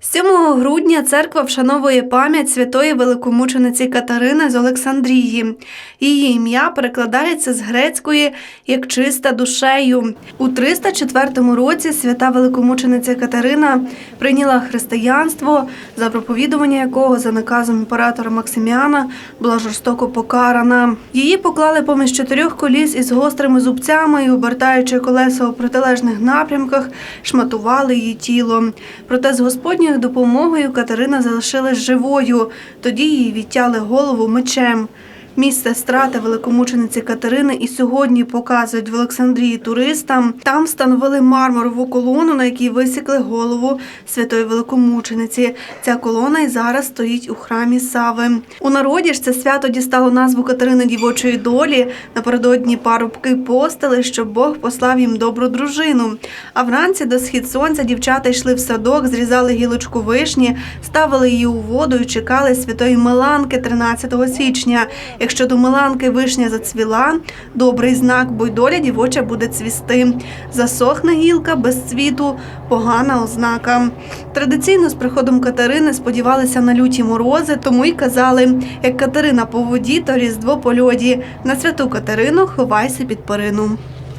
7 грудня церква вшановує пам'ять святої великомучениці Катерини з Олександрії. Її ім'я перекладається з грецької як чиста душею. У 304 році свята великомучениця Катерина прийняла християнство, за проповідування якого за наказом імператора Максиміана була жорстоко покарана. Її поклали поміж чотирьох коліс із гострими зубцями і, обертаючи колеса у протилежних напрямках, шматували її тіло. Проте з Господньою допомогою Катерина залишилась живою. Тоді їй відтяли голову мечем. Місце страти великомучениці Катерини і сьогодні показують в Олександрії туристам. Там встановили мармурову колону, на якій висікли голову святої великомучениці. Ця колона і зараз стоїть у храмі Сави. У народі ж це свято дістало назву Катерини дівочої долі. Напередодні парубки постили, щоб Бог послав їм добру дружину. А вранці до схід сонця дівчата йшли в садок, зрізали гілочку вишні, ставили її у воду і чекали святої Меланки 13 січня. Якщо до Миланки вишня зацвіла, добрий знак, бо й доля дівоча буде цвісти. Засохне гілка без цвіту, погана ознака. Традиційно з приходом Катерини сподівалися на люті морози, тому й казали, як Катерина по воді, то різдво по льоді. На святу Катерину ховайся під перину.